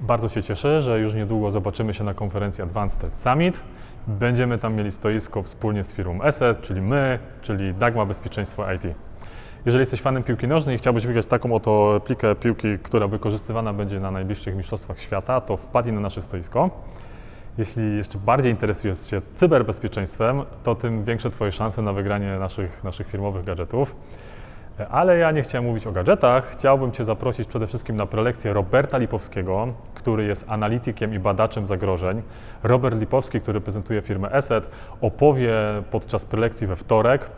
Bardzo się cieszę, że już niedługo zobaczymy się na konferencji Advanced Threat Summit. Będziemy tam mieli stoisko wspólnie z firmą ESET, czyli my, czyli Dagma Bezpieczeństwo IT. Jeżeli jesteś fanem piłki nożnej i chciałbyś wygrać taką oto plikę piłki, która wykorzystywana będzie na najbliższych mistrzostwach świata, to wpadnij na nasze stoisko. Jeśli jeszcze bardziej interesujesz się cyberbezpieczeństwem, to tym większe Twoje szanse na wygranie naszych, naszych firmowych gadżetów. Ale ja nie chciałem mówić o gadżetach. Chciałbym Cię zaprosić przede wszystkim na prelekcję Roberta Lipowskiego, który jest analitykiem i badaczem zagrożeń. Robert Lipowski, który reprezentuje firmę ESET, opowie podczas prelekcji we wtorek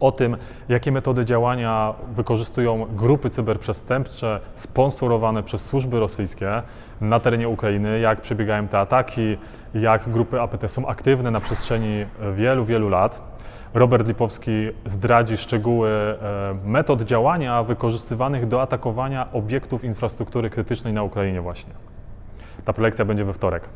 o tym, jakie metody działania wykorzystują grupy cyberprzestępcze sponsorowane przez służby rosyjskie na terenie Ukrainy, jak przebiegają te ataki, jak grupy APT są aktywne na przestrzeni wielu, wielu lat. Robert Lipowski zdradzi szczegóły e, metod działania wykorzystywanych do atakowania obiektów infrastruktury krytycznej na Ukrainie właśnie. Ta prelekcja będzie we wtorek.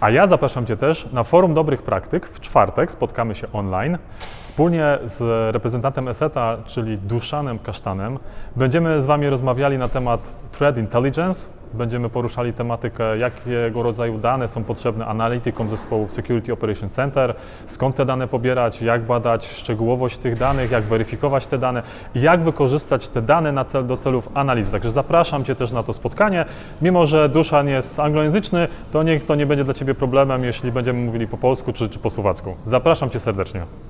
A ja zapraszam Cię też na Forum Dobrych Praktyk. W czwartek spotkamy się online. Wspólnie z reprezentantem ESETA, czyli Duszanem Kasztanem, będziemy z Wami rozmawiali na temat Threat Intelligence. Będziemy poruszali tematykę, jakiego rodzaju dane są potrzebne analitykom zespołów Security Operations Center, skąd te dane pobierać, jak badać szczegółowość tych danych, jak weryfikować te dane jak wykorzystać te dane na cel, do celów analizy. Także zapraszam Cię też na to spotkanie. Mimo, że Duszan jest anglojęzyczny, to niech to nie będzie dla Ciebie problemem, jeśli będziemy mówili po polsku czy, czy po słowacku. Zapraszam Cię serdecznie.